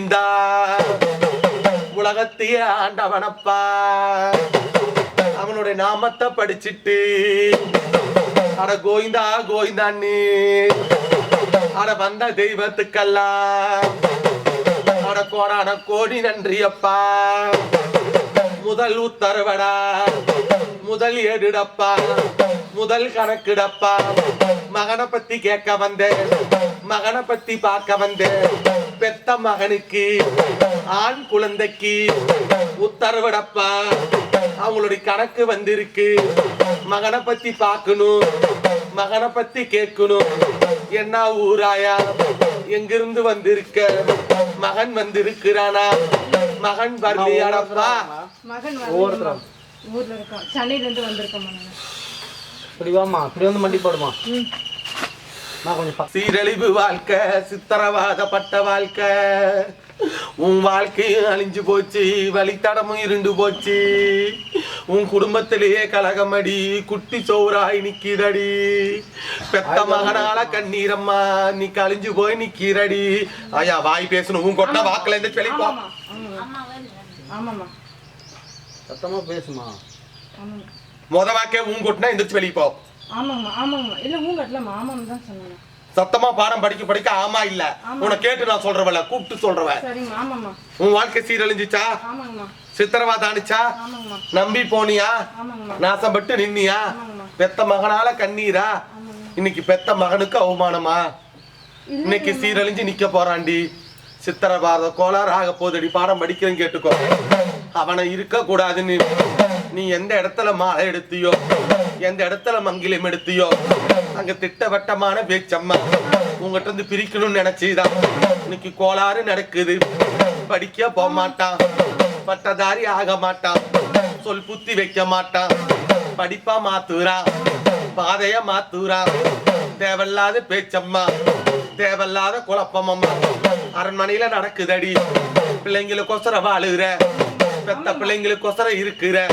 கோயிந்தா உலகத்தையே ஆண்டவனப்பா. அவனுடைய நாமத்தை படிச்சிட்டு அட கோயிந்தா கோயிந்தான்னு அட வந்த தெய்வத்துக்கெல்லாம். அட கோடான கோடி நன்றி அப்பா முதல் உத்தரவடா. முதல் எடுடப்பா முதல் கணக்குடப்பா. மகனை பத்தி கேட்க வந்தேன். மகனை பத்தி பார்க்க வந்தேன். பெத்த மகனுக்கு ஆண் குழந்தைக்கு உத்தரவிடப்பா அவங்களுடைய கணக்கு வந்திருக்கு. மகனை பத்தி பார்க்கணும். மகனை பத்தி கேட்கணும். என்ன ஊராயா? எங்கிருந்து வந்திருக்க? மகன் வந்திருக்கிறானா? மகன் வரலையாடப்பா? மகன் ஊர்ல இருக்கோம். சென்னையில இருந்து வந்திருக்கோம் நாங்க. இப்படி வாம்மா. இப்படி வந்து மண்டி போடுமா? சீரழிவு வாழ்க்கை சித்திரவாதப்பட்ட வாழ்க்கை. உன் வாழ்க்கையும் அழிஞ்சு போச்சு வழித்தடமும் இருண்டு போச்சு. உன் குடும்பத்திலேயே கலகமடி குட்டி சோறாய் நிக்கிறடி. பெத்த மகனால கண்ணீரம்மா நீ கழிஞ்சு போய் நிக்கிறடி. ஐயா வாய் பேசணும். உன் கொட்ட வாக்குல இருந்து வெளிப்போ ஆமாம்மா ஆமாம்மா. ஆமாம்மா. சத்தமா பேசுமா. முத வாக்கே உன் கொட்டினா எந்திரிச்சு வெளியே போ. ஆமாம்மா ஆமாம்மா. இல்ல ஊங்கட்ல ஆமாம் தான் சொன்னேன் சத்தமா பாடம் படிக்க படிக்க ஆமா இல்ல. உன்னை கேட்டு நான் சொல்றவல கூப்பிட்டு சொல்றவன் உன் வாழ்க்கை சீரழிஞ்சுச்சா? ஆமாங்கம்மா. அடிச்சா ஆமாங்கம்மா. நம்பி போனியா? ஆமாங்கம்மா. நாசப்பட்டு நின்னியா? ஆமாங்கம்மா. பெத்த மகனால கண்ணீரா? இன்னைக்கு பெத்த மகனுக்கு அவமானமா? இன்னைக்கு சீரழிஞ்சு நிக்க போறான்டி சித்திரவாத கோளாறு ஆக போதடி பாடம் படிக்கிறேன்னு கேட்டுக்கோ. அவனை இருக்க கூடாதுன்னு நீ எந்த இடத்துல மாலை எடுத்தியோ? எந்த இடத்துல மங்கிலம் எடுத்தியோ அங்க திட்டவட்டமான பேச்சம்மா உங்ககிட்ட இருந்து பிரிக்கணும்னு நினைச்சுதான் இன்னைக்கு கோளாறு நடக்குது. படிக்க போக மாட்டான் பட்டதாரி ஆக மாட்டான் சொல் புத்தி வைக்க மாட்டான் படிப்பா மாத்துறா. பாதைய மாத்துறா. தேவையில்லாத பேச்சம்மா. தேவையில்லாத குழப்பமம்மா. அரண்மனையில நடக்குதடி. பிள்ளைங்களுக்கொசரம் வாழுகிற பெத்த பிள்ளைங்களுக்கொசரம் இருக்கிற.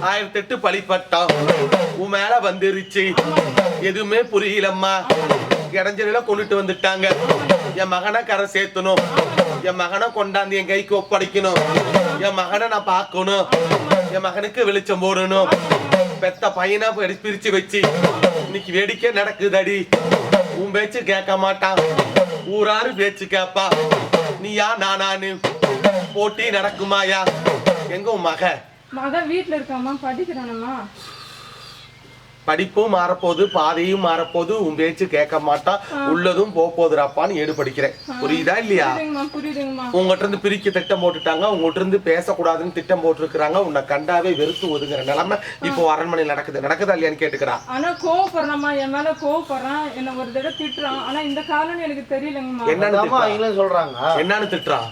ஆயிரத்தி எட்டு பழிப்பட்டோம் உன் மேல வந்துருச்சு. எதுவுமே புரியலம்மா. இடைஞ்சல கொண்டுட்டு வந்துட்டாங்க. என் மகனை கரை சேர்த்தணும். என் மகனை கொண்டாந்து என் கைக்கு ஒப்படைக்கணும். என் மகனை நான் பார்க்கணும். என் மகனுக்கு வெளிச்சம் போடணும். பெத்த பையனை பிரிச்சு வச்சு இன்னைக்கு வேடிக்கை நடக்குதடி. உன் பேச்சு கேட்க மாட்டான். ஊராரு பேச்சு கேப்பா நீயா நானானு போட்டி நடக்குமாயா? எங்க உன் மகன் மகன் வீட்ல இருக்காம்மா படிக்கிறானம்மா படிப்பும் மாறப்போகுது பாதையும் மாறப்போகுது. உன் பேச்சு கேட்க மாட்டான் உள்ளதும் போக போகுதுறாப்பான்னு ஏடு படிக்கிறேன் புரியுதா இல்லையா? உங்ககிட்ட இருந்து பிரிக்க திட்டம் போட்டுட்டாங்க. உங்ககிட்ட இருந்து பேசக்கூடாதுன்னு திட்டம் போட்டிருக்கிறாங்க. உன்னை கண்டாவே வெறுத்து ஒதுங்குற நிலைமை இப்போ அரண்மனையில் நடக்குது. நடக்குதா இல்லையான்னு கேட்டுக்கிறான் ஆனா கோவப்படுறாம்மா என் மேல கோவப்படுறான். என்ன ஒரு தடவை திட்டுறான். ஆனா இந்த காரணம் எனக்கு தெரியலங்கம்மா. என்னன்னு சொல்றாங்க. என்னன்னு திட்டுறான்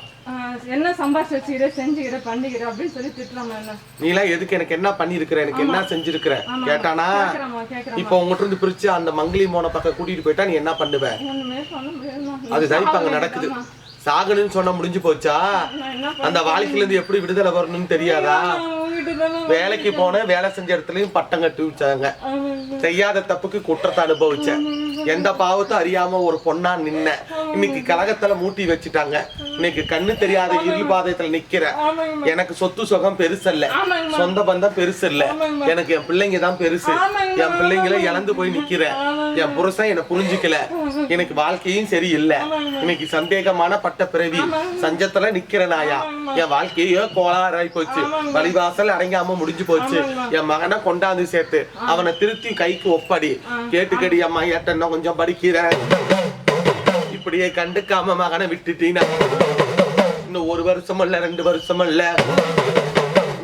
என்ன சம்பாதிச்சு வச்சுக்கிற செஞ்சுக்கிற பண்ணிக்கிற அப்படின்னு சொல்லி திட்டுறாம்மா என்ன? நீலாம் எதுக்கு எனக்கு என்ன பண்ணிருக்கிற எனக்கு என்ன செஞ்சிருக்கிற? கேட்டானா இப்போ உங்ககிட்ட இருந்து பிரிச்சு அந்த மங்கிலி மோன பக்கம் கூட்டிட்டு போயிட்டா நீ என்ன பண்ணுவ? இப்ப அங்க நடக்குது. சாகணும்னு சொன்னா முடிஞ்சு போச்சா? அந்த வாழ்க்கையில இருந்து எப்படி விடுதலை வரணும்னு தெரியாதா? வேலைக்கு போன வேலை செஞ்ச இடத்துலயும் பட்டம் கட்டி வச்சாங்க. செய்யாத தப்புக்கு குற்றத்தை அனுபவிச்சேன். எந்த பாவத்தை அறியாம ஒரு பொண்ணா நின்ன. இன்னைக்கு கலகத்துல மூட்டி வச்சுட்டாங்க. இன்னைக்கு கண்ணு தெரியாத இருள் பாதையத்துல நிக்கிற. ஆமாங்கம்மா எனக்கு சொத்து சுகம் பெருசல்ல. ஆமாங்கம்மா சொந்த பந்தம் பெருசு இல்ல. எனக்கு என் பிள்ளைங்க தான் பெருசு. என் பிள்ளைங்களை இழந்து போய் நிக்கிறேன் என் புருஷன் என்ன புரிஞ்சுக்கல. எனக்கு வாழ்க்கையும் சரியில்லை. இன்னைக்கு சந்தேகமான பட்ட பிறவி சஞ்சத்துல நிக்கிற நாயா. என் வாழ்க்கையோ கோளாறாய் போச்சு. வழிவாசல் அடங்காம முடிஞ்சு போச்சு. என் மகனை கொண்டாந்து சேர்த்து. அவனை திருத்தி கைக்கு ஒப்படி. கேட்டுக்கடி அம்மா ஏட்ட இன்னும் கொஞ்சம் படிக்கிறேன் இப்படியே கண்டுக்காம மகனை விட்டுட்டீனா? இன்னும் ஒரு வருஷம் இல்ல ரெண்டு வருஷம் இல்ல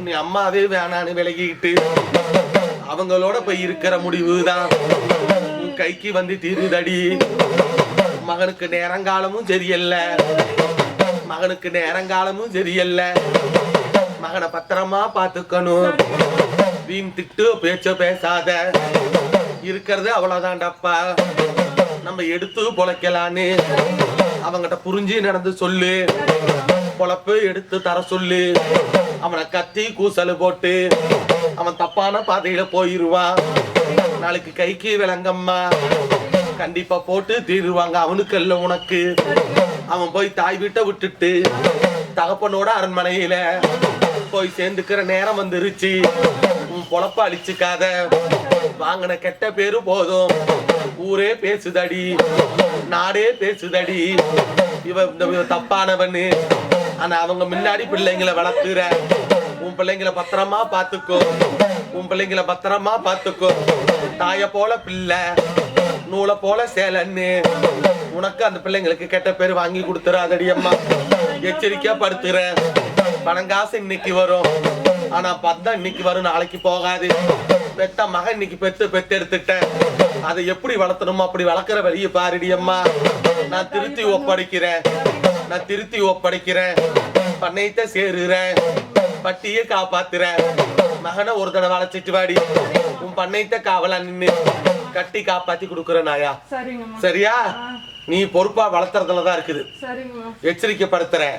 நீ அம்மாவே வேணான்னு விலகிட்டு அவங்களோட போய் இருக்கிற முடிவுதான். உன் கைக்கு வந்து தீருதடி. மகனுக்கு நேரங்காலமும் சரியல்ல. மகனுக்கு நேரங்காலமும் சரியல்ல. வாகன பத்திரமா பாத்துக்கணும் வீண் திட்டு பேச்சோ பேசாத. இருக்கிறது அவ்வளவுதான்டாப்பா. நம்ம எடுத்து பொழைக்கலான்னு. அவங்கிட்ட புரிஞ்சு நடந்து சொல்லு. பொழப்பு எடுத்து தர சொல்லு. அவனை கத்தி கூசல் போட்டு அவன் தப்பான பாதையில போயிருவான் நாளைக்கு கைக்கு விளங்கம்மா. கண்டிப்பா போட்டு தீருவாங்க அவனுக்கு இல்ல உனக்கு. அவன் போய் தாய் வீட்டை விட்டுட்டு தகப்பனோட அரண்மனையில போய் சேர்ந்துக்கிற நேரம் வந்துருச்சு. உன் பொழப்ப அழிச்சுக்காத. வாங்கின கெட்ட பேரு போதும். ஊரே பேசுதடி. நாடே பேசுதடி. இவ இந்த இவ தப்பானவன்னு ஆனா அவங்க முன்னாடி பிள்ளைங்களை வளர்த்துற. உன் பிள்ளைங்களை பத்திரமா பாத்துக்கோ உன் பிள்ளைங்களை பத்திரமா பாத்துக்கோ தாய போல பிள்ளை. நூலை போல சேலன்னு. உனக்கு அந்த பிள்ளைங்களுக்கு கெட்ட பேர் வாங்கி கொடுத்துறாதடி அம்மா. எச்சரிக்கையா படுத்துறேன் பணங்காசு இன்னைக்கு வரும். ஆனா பத்தம் இன்னைக்கு வரும் நாளைக்கு போகாது. பெத்த மகன் இன்னைக்கு பெத்து பெத்து எடுத்துட்டேன். அதை எப்படி வளர்த்தணுமோ அப்படி வளர்க்குற வழியை பாருடி அம்மா. நான் திருத்தி ஒப்படைக்கிறேன். நான் திருத்தி ஒப்படைக்கிறேன். பண்ணையத்தை சேருறேன். பட்டியை காப்பாத்துறேன். மகனை ஒரு தடவை வளைச்சிட்டு வாடி. உன் பண்ணையத்தை காவலா நின்று கட்டி காப்பாத்தி கொடுக்குற நாயா? சரியா? நீ பொறுப்பா வளர்த்துறதுல தான் இருக்குது. எச்சரிக்கைப்படுத்துறேன்.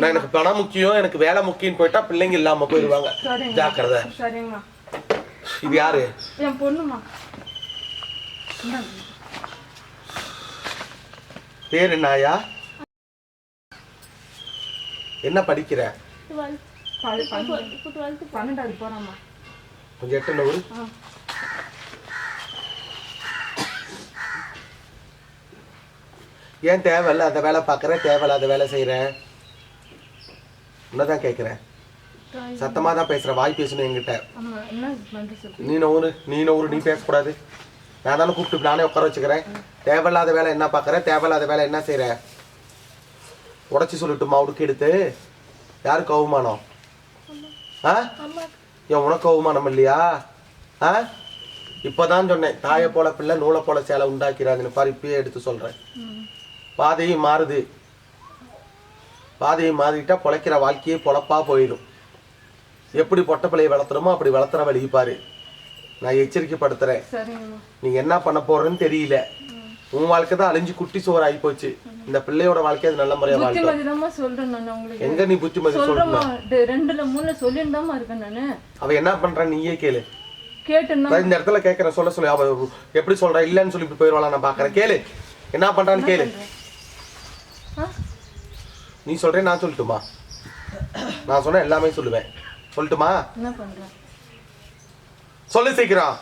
நான் எனக்கு பணம் முக்கியம் எனக்கு வேலை முக்கியம் போயிட்டா பிள்ளைங்க இல்லாம போயிடுவாங்க. ஜாக்கிரதை. இது யாரு? என் பொண்ணுமா பேர் என்னயா என்ன படிக்கிற? கொஞ்சம் எட்டு நூறு. ஏன் தேவையில்ல? அந்த வேலை பார்க்குற தேவையில்லாத வேலை செய்கிறேன் உன்னதான் கேட்குறேன் சத்தமாக தான் பேசுகிறேன் வாய் பேசணும் என்கிட்ட. நீ நூறு நீ நூறு நீ பேசக்கூடாது. நான் தானே கூப்பிட்டு நானே உட்கார வச்சுக்கிறேன். தேவையில்லாத வேலை என்ன பார்க்குற தேவையில்லாத வேலை என்ன செய்கிற உடச்சி சொல்லட்டுமா? உடுக்கி எடுத்து. யாருக்கு அவமானம்? ஆ? ஏன் உனக்கு அவமானம் இல்லையா? ஆ? இப்போதான் சொன்னேன். தாயை போல பிள்ளை நூலை போல சேலை உண்டாக்கிறாங்கன்னு பாரு இப்பயே எடுத்து சொல்கிறேன் பாதையும் மாறுது. பாதையை மாறிட்டா பொழைக்கிற வாழ்க்கையே பொழப்பா போயிடும். எப்படி பொட்டை பிள்ளையை வளர்த்துறோமோ அப்படி வளர்த்துற வழி பாரு. நான் எச்சரிக்கைப்படுத்துறேன். சரிங்கம்மா. நீங்க என்ன பண்ண போறேன்னு தெரியல. உன் வாழ்க்கை தான் அழிஞ்சு குட்டி சோறு ஆகி போச்சு இந்த பிள்ளையோட வாழ்க்கை அது நல்ல முறையா வாழ்க்கை சொல்றேன் எங்க நீ புத்திமதி சொல்றேம்மா. சொல்ற ரெ- ரெண்டுல இருக்கேன் நானு. அவ என்ன பண்றா நீயே கேளு. கேட்டுன்னா? நான் இந்த இடத்துல கேட்கறேன் சொல்ல சொல்லி. அவ எப்படி சொல்றா? இல்லைன்னு சொல்லி போயிடுவாளா நான் பாக்குறேன். கேளு. என்ன பண்றான்னு கேளு? நீ சொல்றேன் நான் சொல்லட்டுமா? நான் சொன்ன எல்லாமே சொல்லுவேன். சொல்லட்டுமா? என்ன பண்றேன்? சொல்லு சீக்கிரம்.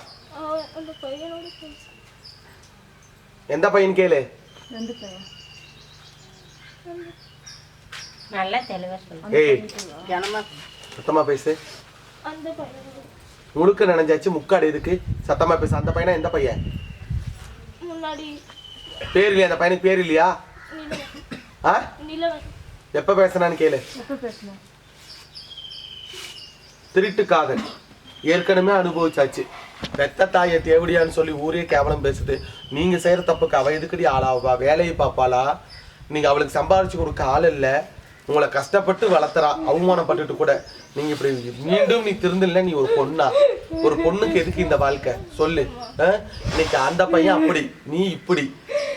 எந்த பையன் கேளு. ரெண்டு பையன். நல்லா தெளிவா சொல்லு. ஏய். ஜனமா சத்தமா பேசு. முழுக்க நினைஞ்சாச்சு முக்காடு எதுக்கு? சத்தமா பேசு. அந்த பையனா எந்த பையன்? முன்னாடி பேர் இல்லையா? அந்த பையனுக்கு பேர் இல்லையா? ஆ? நிலவன் எப்ப பேசுனான்னு கேளு. திருட்டு காதல் ஏற்கனவே அனுபவிச்சாச்சு. பெத்த தாயை தேவடியான்னு சொல்லி ஊரே கேவலம் பேசுது. நீங்க செய்யற தப்புக்கு அவ எதுக்கடி ஆளாவா? வேலையை பார்ப்பாளா? நீங்க அவளுக்கு சம்பாதிச்சு கொடுக்க ஆள் இல்ல. உங்களை கஷ்டப்பட்டு வளர்த்துறா. அவமானப்பட்டுட்டு கூட. நீங்க இப்படி மீண்டும் நீ திருந்தல நீ ஒரு பொண்ணா? ஒரு பொண்ணுக்கு எதுக்கு இந்த வாழ்க்கை? சொல்லு? இன்னைக்கு அந்த பையன் அப்படி நீ இப்படி.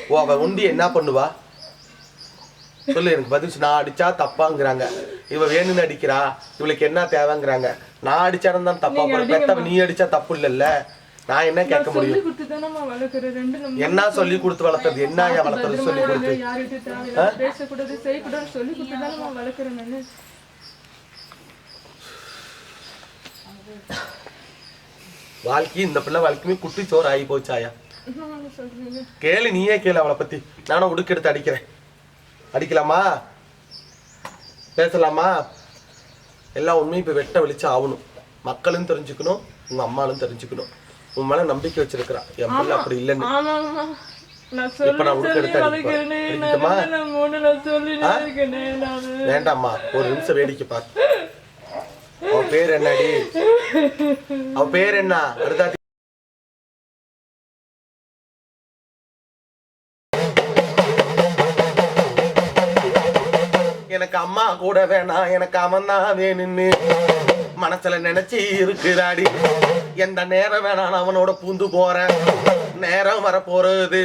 ஓ அவ உண்டி என்ன பண்ணுவா? சொல்லு எனக்கு பதில். நான் அடிச்சா தப்பாங்கிறாங்க. இவ வேணும்னு அடிக்கிறா இவளுக்கு என்ன தேவைங்கிறாங்க. நான் அடிச்சாலும் தான் தப்பா போற பெத்தவ நீ அடிச்சா தப்பு இல்லைல்ல. நான் என்ன கேட்க முடியும்? என்ன சொல்லி கொடுத்து வளர்த்தது என்ன வளர்த்தது சொல்லி கொடுத்து? வாழ்க்கை இந்த பிள்ளை வாழ்க்கையுமே குட்டி சோறு ஆகி போச்சாயா கேளு நீயே கேளு அவளை பத்தி. நானும் உடுக்கெடுத்து அடிக்கிறேன். அடிக்கலாமா? பேசலாமா? எல்லா உண்மையும் இப்ப வெட்ட வெளிச்சு ஆகணும் மக்களும் தெரிஞ்சுக்கணும் உங்க அம்மாலும் தெரிஞ்சுக்கணும். உன் மேல நம்பிக்கை வச்சிருக்கிறா. என் பிள்ளை அப்படி இல்லைன்னு. வேண்டாம்மா. ஒரு நிமிஷம் வேடிக்கை பார். அவ பேர் என்னடி? அவ பேர் என்ன? அடுத்தாத்தி எனக்கு அம்மா கூட வேணாம் எனக்கு அவன் தான் வேணும்னு மனசுல நினைச்சு இருக்குதாடி. எந்த நேரம் வேணாலும் அவனோட பூந்து போறேன் நேரம் வர போறது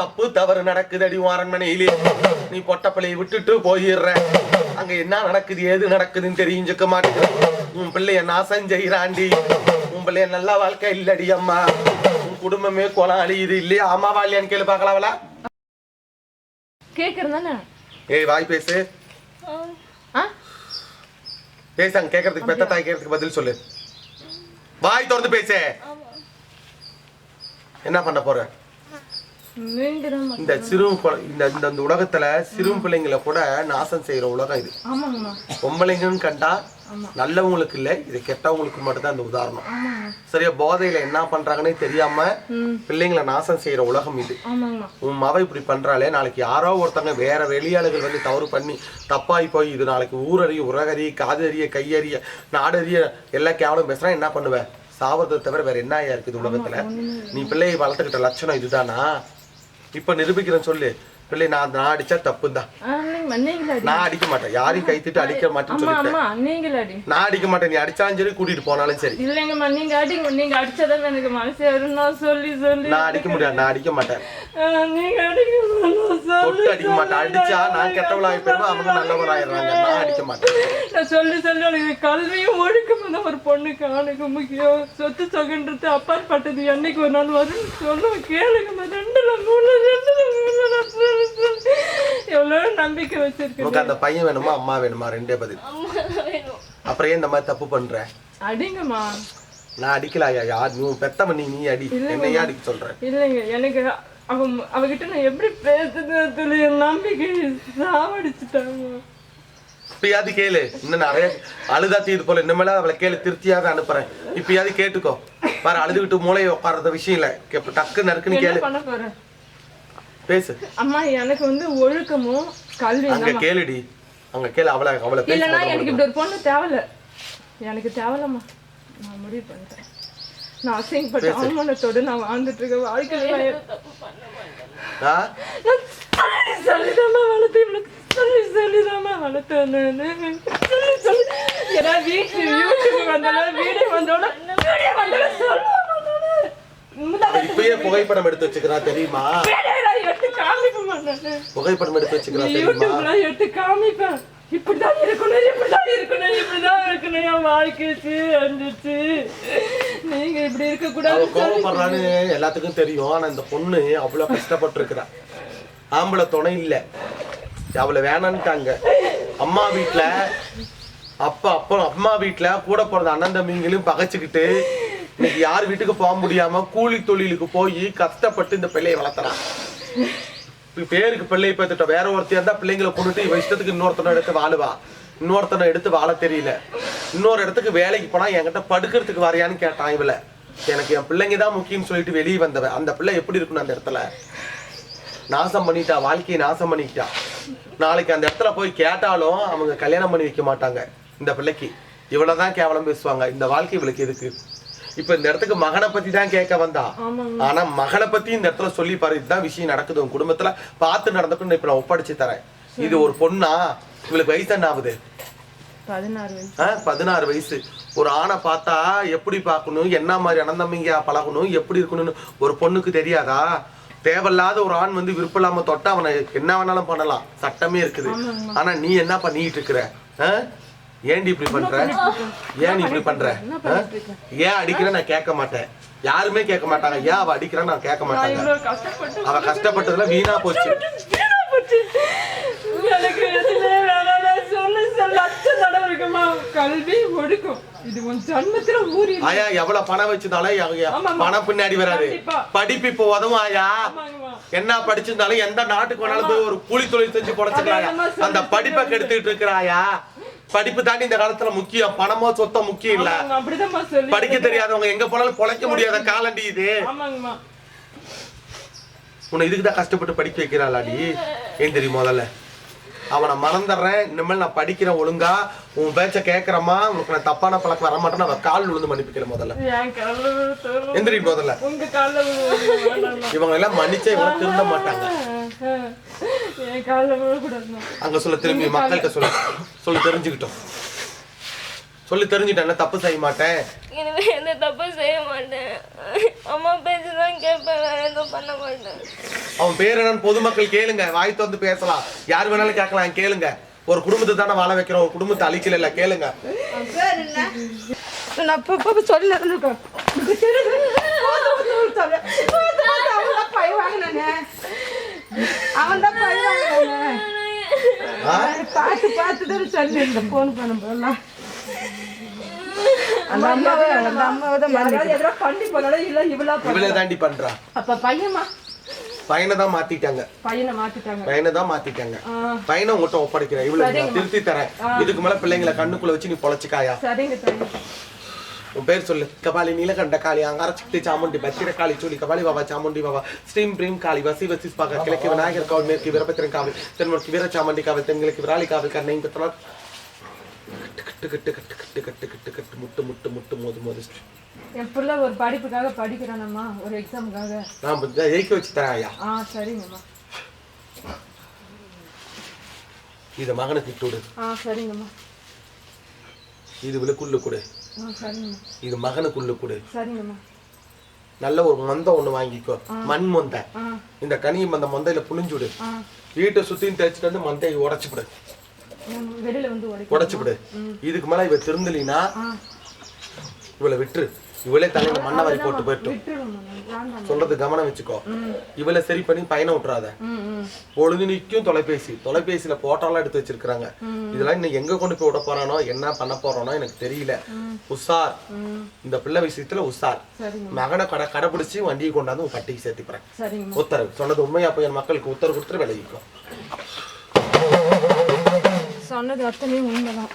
தப்பு தவறு நடக்குதடி உன் அரண்மனையிலே. நீ பொட்டப்பிள்ளையை விட்டுட்டு போயிடுற. அங்க என்ன நடக்குது ஏது நடக்குதுன்னு தெரிஞ்சுக்க மாட்டேங்கிற உன் பிள்ளைய நாசம் செய்யறாண்டி உன் பிள்ளைய நல்ல வாழ்க்கை இல்லடி அம்மா. உன் குடும்பமே குளம் அழியுது. இல்லையா? அம்மாவா இல்லையான்னு கேளு பார்க்கலாம்ல? கேக்குறேன் தானே ஏய் வாய் பேசு. பேசாங்க கேட்கறதுக்கு பெத்த தாய் கேட்கறதுக்கு பதில் சொல்லு. வாய் திறந்து பேசு. என்ன பண்ண போற? இந்த சிறு இந்த இந்த உலகத்துல சிறு பிள்ளைங்களை கூட நாசம் செய்யற உலகம் இது. பொம்பளைங்கன்னு கண்டா. நல்லவங்களுக்கு இல்ல இது கெட்டவங்களுக்கு மட்டும்தான் இந்த உதாரணம். சரியா போதையில என்ன பண்றாங்கன்னே தெரியாம பிள்ளைங்களை நாசம் செய்யற உலகம் இது. உன் மவ இப்படி பண்றாளே நாளைக்கு யாரோ ஒருத்தங்க வேற வெளியாளுகள் வந்து தவறு பண்ணி தப்பாய் போய் இது நாளைக்கு ஊரறிய உரகறிய காதறிய கையறிய நாடறிய எல்லா கேவலம் பேசுறா என்ன பண்ணுவ? சாவதை தவிர வேற என்ன ஆயா இருக்குது உலகத்துல? நீ பிள்ளையை வளர்த்துக்கிட்ட லட்சணம் இதுதானா? இப்போ நிரூபிக்கிறேன் சொல்லு. பிள்ளை நான் நான் அடிச்சா தப்பு தான் நான் அடிக்க மாட்டேன். யாரையும் கை திட்டு அடிக்க மாட்டேன்னு சொல்லிட்டேன். நான் அடிக்க மாட்டேன். நீ அடிச்சாலும் சரி கூட்டிட்டு போனாலும் சரி. இல்லைங்கம்மா நீங்க அடிங்க நீங்க அடிச்சதான் எனக்கு மனசு நான் சொல்லி சொல்லி. நான் அடிக்க முடியாது. நான் அடிக்க மாட்டேன். நீங்க நான் தொட்டு அடிக்க மாட்டேன். அடிச்சா நான் கெட்டவளாகி போயிருவேன். அவங்க நல்லவளாயிடுறாங்க நான் அடிக்க மாட்டேன். நான் சொல்லி சொல்லி உனக்கு கல்வியும் ஒழுக்கமும் தான் ஒரு பொண்ணுக்கு ஆணுக்கு முக்கியம். சொத்து சொகன்றது அப்பாற்பட்டது. என்னைக்கு ஒரு நாள் வரும்னு சொல்லுவேன் கேளுங்கம்மா ரெண்டுல மூணு ரெண்டுல மூணு எவ்வளவு நம்பிக்கை வச்சிருக்கேன் உனக்கு அந்த பையன் வேணுமா அம்மா வேணுமா? ரெண்டே பதில். அப்புறம் ஏன் இந்த மாதிரி தப்பு பண்ற? அடிங்கம்மா. நான் அடிக்கலாயா யார் நீ உன் பெத்தவன் நீ நீ அடி. என்னையா அடிக்க சொல்ற? இல்லைங்க எனக்கு அவ அவகிட்ட நான் எப்படி பேசுறது? என் நம்பிக்கை சாவடிச்சுட்டாங்க இப்பயாவது கேளு. இன்னும் நிறைய அழுதா தீது போல. இனிமேல அவளை கேளு திருப்தியாக அனுப்புறேன். இப்பயாவது கேட்டுக்கோ. பாரு அழுதுகிட்டு மூளையை உட்கார்றது விஷயம் இல்ல. டக்கு நறுக்குன்னு கேளு. பேசு. அம்மா எனக்கு வந்து ஒழுக்கமும் கல்வி அங்க கேளுடி. அங்க கேளு அவளை அவளை இல்லைன்னா எனக்கு இப்படி ஒரு பொண்ணு தேவையில்ல. எனக்கு தேவையில்லம்மா. நான் முடிவு பண்ணிட்டேன். நான் அசிங்கப்பட்ட அவமானத்தோடு நான் வாழ்ந்துட்டு இருக்கேன் வாழ்க்கையில சொல்லிதாம்மா வளர்த்து இவளுக்கு சொல்லி சொல்லிதாம்மா வளர்த்து வந்தேன் சொல்லி சொல்லி ஏன்னா வீட்டு யூடியூப் வந்தாலும் வீடியோ வந்தோட வீடியோ வந்தாலும் சொல்லுவாங்க. முதல்ல இப்பயே புகைப்படம் எடுத்து வச்சுக்கிறா தெரியுமா? நான் புகைப்படம் எடுத்து வச்சுக்கிறா தெரியுமா யூடியூப்ல எடுத்து காமிப்பேன். இப்படிதான் இருக்கணும் இப்படிதான் இருக்கணும் இப்படிதான் இருக்கணும். என் வாழ்க்கைச்சு வந்துச்சு நீங்க இப்படி இருக்க அவ கூடாது கோபப்படுறான்னு எல்லாத்துக்கும் தெரியும். ஆனா இந்த பொண்ணு அவ்வளவு கஷ்டப்பட்டு ஆம்பளை துணை இல்ல. அவளை வேணான்ட்டாங்க. அம்மா வீட்ல அப்பா அப்பா அம்மா வீட்ல கூட பிறந்த அண்ணன் தம்பிங்களையும் பகைச்சுக்கிட்டு இன்னைக்கு யார் வீட்டுக்கு போக முடியாம கூலி தொழிலுக்கு போய் கஷ்டப்பட்டு இந்த பிள்ளையை வளர்த்துறான். பேருக்கு பிள்ளையை பார்த்துட்டோம் வேற ஒருத்தையா இருந்தா பிள்ளைங்களை கொண்டுட்டு இவ இஷ்டத்துக்கு இன்னொருத்தனை எடுத்து வாழுவா. இன்னொருத்தனை எடுத்து வாழ தெரியல. இன்னொரு இடத்துக்கு வேலைக்கு போனா என்கிட்ட படுக்கிறதுக்கு வரையான்னு கேட்டான் இவள. எனக்கு என் பிள்ளைங்க தான் முக்கியம்னு சொல்லிட்டு வெளியே வந்தவன் அந்த பிள்ளை எப்படி இருக்கணும் அந்த இடத்துல? நாசம் பண்ணிட்டா வாழ்க்கையை நாசம் பண்ணிக்கிட்டா. நாளைக்கு அந்த இடத்துல போய் கேட்டாலும் அவங்க கல்யாணம் பண்ணி வைக்க மாட்டாங்க. இந்த பிள்ளைக்கு. இவ்வளவுதான் கேவலம் பேசுவாங்க. இந்த வாழ்க்கை இவளுக்கு எதுக்கு? இப்ப இந்த இடத்துக்கு மகனை பத்தி தான் கேட்க வந்தா. ஆனா மகளை பத்தி இந்த இடத்துல சொல்லி பாரு இதுதான் விஷயம் நடக்குது. உன் குடும்பத்துல பார்த்து நடந்துக்கணும். இப்ப நான் ஒப்படைச்சு தரேன். இது ஒரு பொண்ணா? இவளுக்கு வயசு என்ன ஆகுது? பதினாறு வயசு. ஆ, பதினாறு வயசு. ஒரு ஆணை பார்த்தா எப்படி பார்க்கணும்? என்ன மாதிரி அனந்தம்பிங்க பழகணும்? எப்படி இருக்கணும்னு ஒரு பொண்ணுக்கு தெரியாதா? தேவையில்லாத ஒரு ஆண் வந்து விருப்பம் இல்லாம தொட்டா அவனை என்ன வேணாலும் பண்ணலாம். சட்டமே இருக்குது. ஆனா நீ என்ன பண்ணிட்டு இருக்கிற? ஏன்டி இப்படி பண்ற? ஏன் இப்படி பண்ற? ஏன் அடிக்கிற? நான் கேட்க மாட்டேன். யாருமே கேட்க மாட்டாங்க. ஏன் அவ அடிக்கிறா நான் கேட்க மாட்டாங்க. அவ கஷ்டப்பட்டதுல வீணா போச்சு. கல்வி ஒடுக்கும். இது உன் ஜன்மத்துல ஊறி ஆயா எவ்வளவு பணம் வச்சிருந்தாலும். பணம் பின்னாடி வராது. படிப்பு இப்போ உதவும் ஆயா. என்ன படிச்சிருந்தாலும் எந்த நாட்டுக்கு வேணாலும் போய் ஒரு கூலி தொழில் செஞ்சு அம்மா அந்த படிப்பை கெடுத்துட்டு இருக்கிறாயா படிப்பு தாண்டி இந்த காலத்துல முக்கியம். பணமோ சொத்தோ முக்கியம் இல்ல. படிக்க தெரியாதவங்க எங்க போனாலும் பொழைக்க முடியாத காலண்டி இது. உன்னை இதுக்கு தான் கஷ்டப்பட்டு படிக்க வைக்கிறாளாடி. ஏன் தெரியும் முதல்ல? அவனை மறந்துடுறேன். இனிமேல் நான் படிக்கிறேன் ஒழுங்கா. உன் பேச்ச கேட்கறமா உனக்கு நான் தப்பான பழக்கம் வர மாட்டேன்னு அவன் கால் விழுந்து மன்னிப்பிக்கிறேன் முதல்ல. எந்திரி முதல்ல. இவங்க எல்லாம் மன்னிச்சா இவங்க திருந்த மாட்டாங்க. அங்க சொல்ல திரும்பி மக்கள்கிட்ட சொல்ல. சொல்லி தெரிஞ்சுக்கிட்டோம். சொல்லி தெரிஞ்சுட்டேன் தப்பு செய்ய மாட்டேன். இனிமே எந்த தப்பும் செய்ய மாட்டேன். அம்மா பேச்சு தான் கேட்பேன் வேற எதுவும் பண்ண மாட்டேன். அவன் பேர் என்னன்னு பொதுமக்கள் கேளுங்க வாய் திறந்து பேசலாம். யார் வேணாலும் கேட்கலாம் கேளுங்க. ஒரு குடும்பத்தை தானே வாழ வைக்கிறோம் ஒரு குடும்பத்தை அழிக்கல கேளுங்க. நான் இப்ப சொல்ல அவன் தான் பழி வாங்கினானே? பார்த்து பார்த்து தான் சொல்லி இந்த ஃபோன் பண்ண போலாம் அந்த அம்மாவை அந்த அம்மாவை தான் யாராவது எதிராக பண்ணி போனாலும் இல்லை இவ்வளோ இவளே தாண்டி பண்றா. அப்ப பையன்மா பையனை தான் மாத்திட்டாங்க. பையனை மாத்திட்டாங்க. பையனை தான் மாத்திட்டாங்க. ஆ, பையனை உங்கள்கிட்ட ஒப்படைக்கிறேன் இவ்வளவு நான் திருத்தி தரேன். இதுக்கு மேல பிள்ளைங்களை கண்ணுக்குள்ள வச்சு நீ பொழைச்சிக்காயா? சரிங்க உன் பேர் சொல்லு. கபாலி நீலகண்ட காளி அங்கார சிக்தி சாமுண்டி பத்திர காளி சூலி கபாலி பாபா சாமுண்டி பாபா ஸ்ரீம் பிரீம் காளி வசி வசி ஸ்பாக கிழக்கு விநாயகர் காவல் மேற்கு வீரபத்திரன் காவல் தென்மொழிக்கு வீர சாமுண்டி காவல் தென்கிழக்கு விராலி காவல் கண்ணை பெற்றோர் கட்டு கட்டு கட்டு கட்டு கட்டு கட்டு கட்டு முட்டு முட்டு முட்டு மோது மோது. பிள்ளை ஒரு படிப்புக்காக படிக்கிறானம்மா ஒரு எக்ஸாமுக்காக நான் ஜெயிக்க வச்சு தரேன் ஐயா. ஆ சரிங்கம்மா. இதை மகனுக்கு இட்டு விடு. ஆ சரிங்கம்மா. இது விழுக்குள்ளு கொடு. ஆ சரிங்கம்மா. இது மகனுக்குள்ளு கொடு. சரிங்கம்மா. நல்ல ஒரு மொந்த ஒண்ணு வாங்கிக்கோ. மண் மொந்தை. இந்த கனியை அந்த மொந்தையில புளிஞ்சு விடு. வீட்டை சுத்தியும் தேய்ச்சிட்டு வந்து மந்தையை உடைச்சு விடு ம், வெளியில வந்து உடைக்க உடைச்சு விடு. இதுக்கு மேல இவ திருந்தலினா இவளை விட்டுரு. இவளே தலையில மண்ணை வாரி போட்டு போயிட்டும் சொல்றது கவனம் வச்சுக்கோ. இவளை சரி பண்ணி பையனை விட்டுறாத. பொழுது நிக்கும் தொலைபேசி. தொலைபேசியில போட்டோலாம் எடுத்து வச்சிருக்காங்க இதெல்லாம் இன்னும் எங்க கொண்டு போய் விட போறானோ என்ன பண்ண போறானோ எனக்கு தெரியல. உஷார். இந்த பிள்ளை விஷயத்துல உஷார். மகனை கடை கடைபிடிச்சு வண்டியை கொண்டாந்து உன் பட்டிக்கு சேர்த்துக்கிறேன் உத்தரவு. சொன்னது உண்மையா போய் என் மக்களுக்கு உத்தரவு கொடுத்துட்டு விலகிக்கும் சொன்னது அத்தனையும் உண்மைதான்.